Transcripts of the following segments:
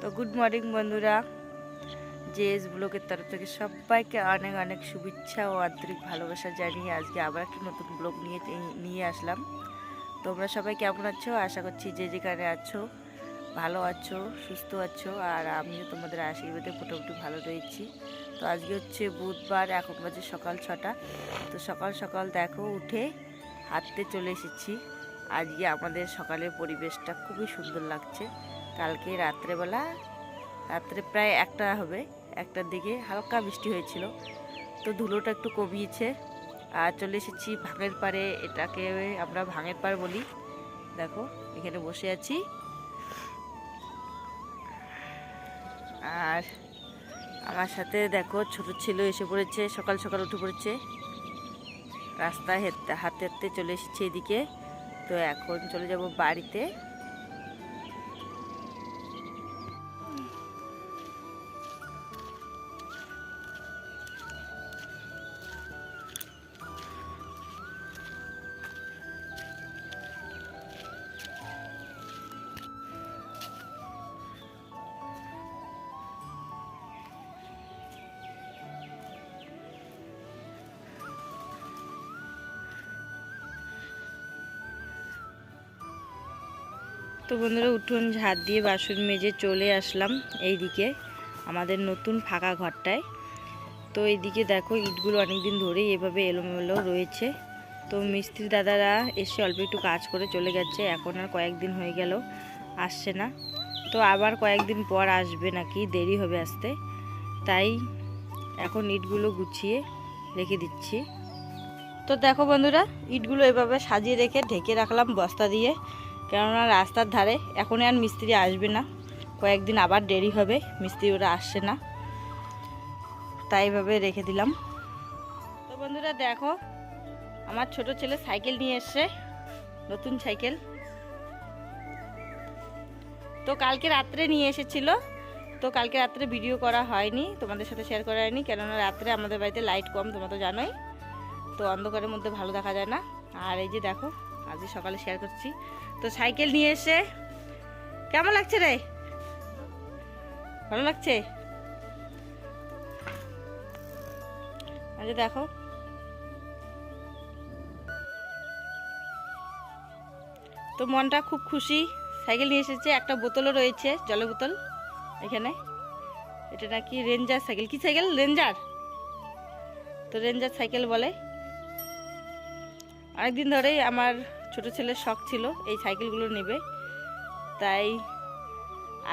তো good morning বন্ধুরা। JS ব্লগের তরফ থেকে সবাইকে অনেক অনেক শুভেচ্ছা ও আন্তরিক ভালোবাসা জানিয়ে আজকে আবার একটা নতুন ব্লগ নিয়ে নিয়ে আসলাম। তোমরা সবাই কেমন আছো? আশা করছি যে যেখানে আছো, ভালো আছো, সুস্থ আছো, আর আমিও তোমাদের আশীর্বাদে মোটামুটি ভালো রয়েছি। তো আজকে হচ্ছে বুধবার, এখন বাজে সকাল ছটা। তো সকাল সকাল দেখো, উঠে হাঁটতে চলে এসেছি। আজকে আমাদের সকালের পরিবেশটা খুবই সুন্দর লাগছে। কালকে রাত্রেবেলা, রাত্রে প্রায় একটা হবে, একটার দিকে হালকা বৃষ্টি হয়েছিল। তো ধুলোটা একটু কমিয়েছে। আর চলে এসেছি ভাঙের পাড়ে, এটাকে আমরা ভাঙের পাড় বলি। দেখো, এখানে বসে আছি। আর আমার সাথে দেখো, ছোট ছিল এসে পড়েছে, সকাল সকাল উঠে পড়েছে। রাস্তায় হাঁটতে হাঁটতে চলে এসেছি এদিকে। তো এখন চলে যাব বাড়িতে। তো বন্ধুরা উঠোন ঝাড় দিয়ে বাসন মেজে চলে আসলাম এইদিকে আমাদের নতুন ফাঁকা ঘরটায়। তো এইদিকে দেখো ইটগুলো অনেক দিন ধরেই এভাবে এলোমেলো রয়েছে। তো মিস্ত্রি দাদারা এসে অল্প একটু কাজ করে চলে গেছে, এখন আর কয়েকদিন হয়ে গেল, আসছে না। তো আবার কয়েকদিন পর আসবে নাকি, দেরি হবে আসতে। তাই এখন ইটগুলো গুছিয়ে রেখে দিচ্ছি। তো দেখো বন্ধুরা, ইটগুলো এভাবে সাজিয়ে রেখে ঢেকে রাখলাম বস্তা দিয়ে। কেননা রাস্তার ধারে এখন আর মিস্ত্রি আসবে না। কয়েকদিন আবার দেরি হবে, মিস্ত্রি ওরা আসছে না। তাই এভাবে রেখে দিলাম। তো বন্ধুরা দেখো, আমার ছোট ছেলে সাইকেল নিয়ে এসছে, নতুন সাইকেল। তো কালকে রাত্রে নিয়ে এসেছিল, তো কালকে রাত্রে ভিডিও করা হয়নি, তোমাদের সাথে শেয়ার করা হয়নি, কেননা রাত্রে আমাদের বাড়িতে লাইট কম, তোমরা তো জানোই। তো অন্ধকারের মধ্যে ভালো দেখা যায় না। আর এই যে দেখো, আজকে সকালে শেয়ার করছি। তো সাইকেল নিয়ে এসে, কেমন লাগছে রে? ভালো লাগছে? আচ্ছা দেখো। তো মনটা খুব খুশি, সাইকেল নিয়ে এসেছে, একটা বোতলও রয়েছে, জলের বোতল এখানে। এটা নাকি রেঞ্জার সাইকেল। কি সাইকেল? রেঞ্জার? তো রেঞ্জার সাইকেল বলে। অনেকদিন ধরেই আমার ছোট ছেলের শখ ছিল এই সাইকেলগুলো নেবে। তাই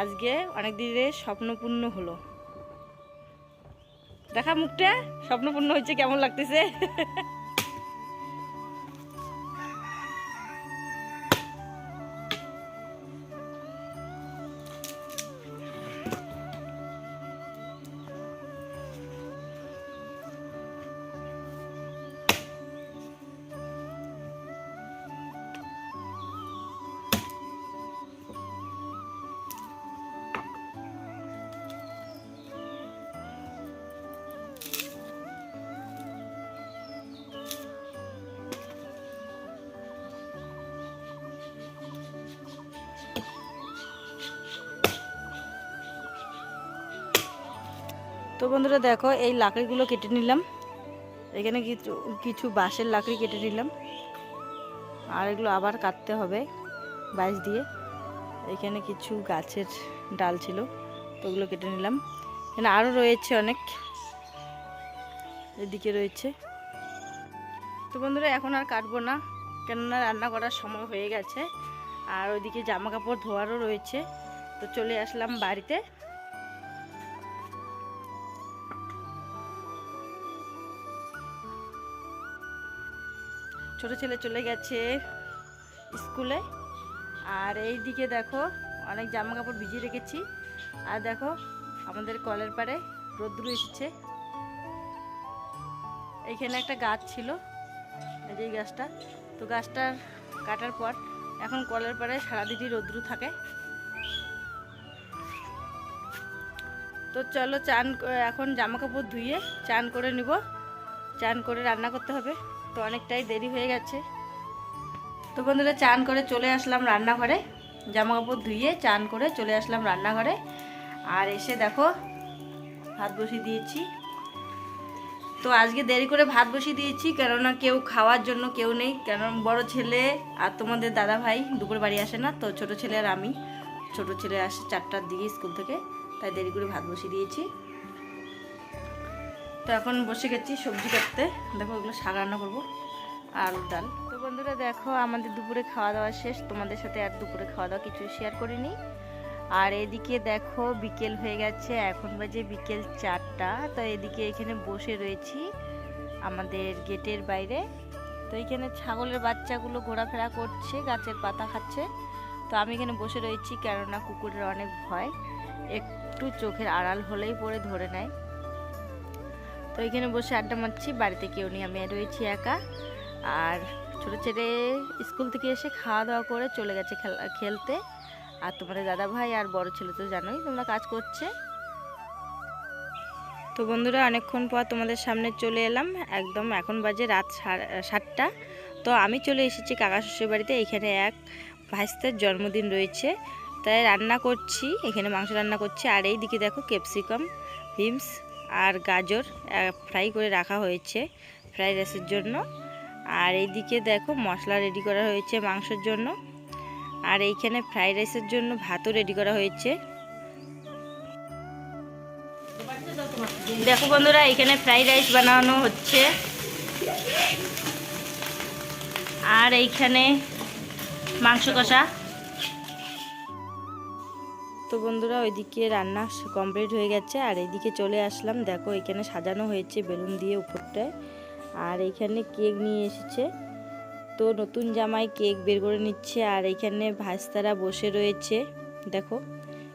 আজকে অনেক দিনে স্বপ্নপূর্ণ হলো। দেখা মুখটা, স্বপ্নপূর্ণ হয়েছে, কেমন লাগতেছে? তো বন্ধুরা দেখো, এই লাকড়িগুলো কেটে নিলাম। এখানে কিছু কিছু বাঁশের লাকড়ি কেটে নিলাম। আর এগুলো আবার কাটতে হবে বাঁশ দিয়ে। এখানে কিছু গাছের ডাল ছিল, তো ওগুলো কেটে নিলাম। এখানে আরও রয়েছে অনেক। এদিকে রয়েছে। তো বন্ধুরা, এখন আর কাটবো না, কেননা রান্না করার সময় হয়ে গেছে। আর ওইদিকে জামা কাপড় ধোয়ারও রয়েছে। তো চলে আসলাম বাড়িতে। ছোট ছেলে চলে গেছে স্কুলে। আর এই দিকে দেখো অনেক জামা কাপড় ভিজিয়ে রেখেছি। আর দেখো আমাদের কলের পাড়ে রোদ্রু এসেছে। এইখানে একটা গাছ ছিল যে গাছটা। তো গাছটার কাটার পর এখন কলের পাড়ে সারাদিনই রোদ্রু থাকে। তো চলো চান, এখন জামা কাপড় ধুয়ে চান করে নিব। চান করে রান্না করতে হবে। তো অনেকটাই দেরি হয়ে গেছে। তো বন্ধুরা, চান করে চলে আসলাম রান্নাঘরে। জামা কাপড় ধুয়ে চান করে চলে আসলাম রান্নাঘরে। আর এসে দেখো, ভাত বসিয়ে দিয়েছি। তো আজকে দেরি করে ভাত বসিয়ে দিয়েছি, কেননা কেউ খাওয়ার জন্য কেউ নেই। কারণ বড় ছেলে আর তোমাদের দাদা ভাই দুপুর বাড়ি আসে না, তো ছোট ছেলে আর আমি। ছোট ছেলে আসে চারটার দিকে স্কুল থেকে, তাই দেরি করে ভাত বসিয়ে দিয়েছি। তো এখন বসে গেছি সবজি কাটতে। দেখো ওগুলো শাক রান্না করব আর ডাল। তো বন্ধুরা দেখো, আমাদের দুপুরে খাওয়া দাওয়া শেষ। তোমাদের সাথে আর দুপুরে খাওয়া দাওয়া কিছু শেয়ার করিনি। আর এদিকে দেখো, বিকেল হয়ে গেছে, এখন বাজে বিকেল চারটা। তো এদিকে এখানে বসে রয়েছি আমাদের গেটের বাইরে। তো এখানে ছাগলের বাচ্চাগুলো ঘোরাফেরা করছে, গাছের পাতা খাচ্ছে। তো আমি এখানে বসে রয়েছি কেননা কুকুরের অনেক ভয়। একটু চোখের আড়াল হলেই পরে ধরে নেয়। তো এখানে বসে আড্ডা মারছি, বাড়িতে কেউ নেই, আমি রয়েছি একা। আর ছোটো ছেলে স্কুল থেকে এসে খাওয়া দাওয়া করে চলে গেছে খেলা, খেলতে। আর তোমাদের দাদা ভাই আর বড় ছেলে তো জানোই, তোমরা কাজ করছে। তো বন্ধুরা, অনেকক্ষণ পর তোমাদের সামনে চলে এলাম। একদম এখন বাজে রাত সাতটা। তো আমি চলে এসেছি কাকা শ্বশুর বাড়িতে, এখানে এক ভাইস্তের জন্মদিন রয়েছে। তাই রান্না করছি, এখানে মাংস রান্না করছি। আর এই দিকে দেখো ক্যাপসিকাম বিমস আর গাজর ফ্রাই করে রাখা হয়েছে ফ্রাইড রাইসের জন্য। আর এইদিকে দেখো মশলা রেডি করা হয়েছে মাংসের জন্য। আর এইখানে ফ্রাইড রাইসের জন্য ভাতও রেডি করা হয়েছে। দেখো বন্ধুরা এখানে ফ্রাইড রাইস বানানো হচ্ছে। আর এইখানে মাংস কষা। তো বন্ধুরা, ওইদিকে রান্না কমপ্লিট হয়ে গেছে। আর এইদিকে চলে আসলাম। দেখো, এখানে সাজানো হয়েছে বেলুন দিয়ে উপরটায়। আর এখানে কেক নিয়ে এসেছে। তো নতুন জামাই কেক বের করে নিচ্ছে। আর এখানে ভাস্তারা বসে রয়েছে। দেখো,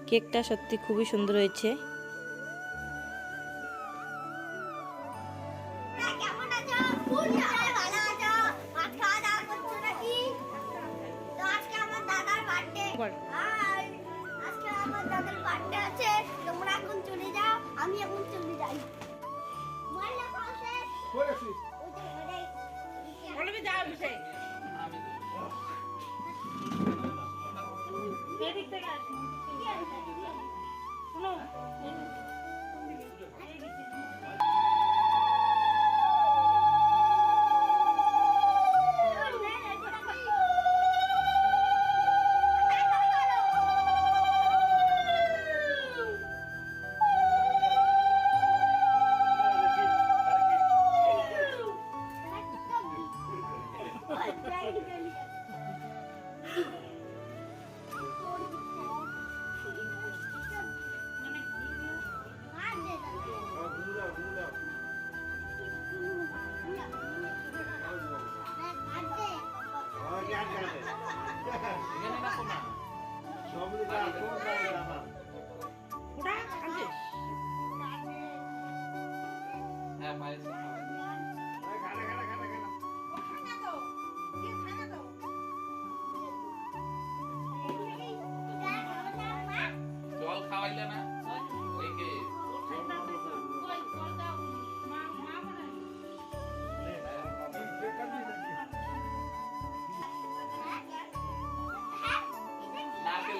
কেকটা সত্যি খুবই সুন্দর হয়েছে। আমার দাদার বার্থডে আছে। তোমরা এখন চলে যাও, আমি এখন চলে যাই। শেষ? ওই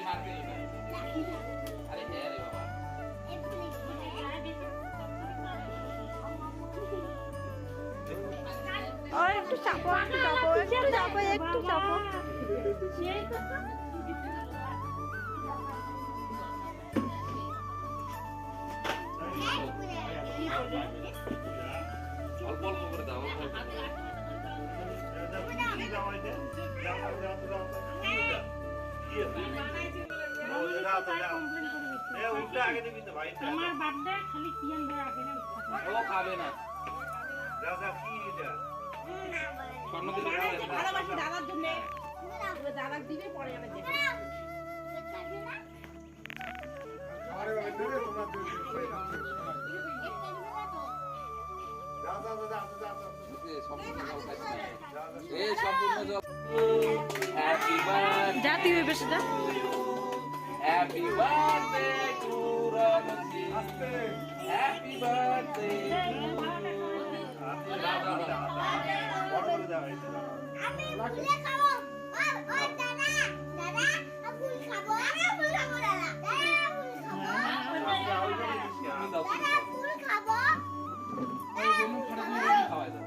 আরে হ্যাঁ একটু চাপো একটু চাপো করে আমার বার্থডে খালি পিয়ান ভাই আগে না ও খাবে না স্বর্ণ দিলে ভালোবাসি দাদার জন্য দাদার দিবে পরে যাবে। এ, সম্পূর্ণ জল খাইছে না। এ, সম্পূর্ণ জল হ্যাপি যা তুই ওই পাশে যা তুই ওই বেশে যা Happy birthday to Ramji. Happy birthday. দাদা ফুল খাব খাওয়াই দাও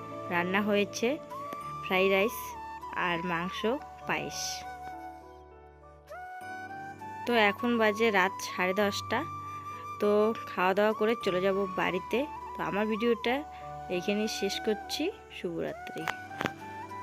রান্না হয়েছে ফ্রাইড রাইস আর মাংস, পায়েস। তো এখন বাজে রাত সাড়ে দশটা। তো খাওয়া দাওয়া করে চলে যাব বাড়িতে। তো আমার ভিডিওটা এইখানেই শেষ করছি। শুভরাত্রি।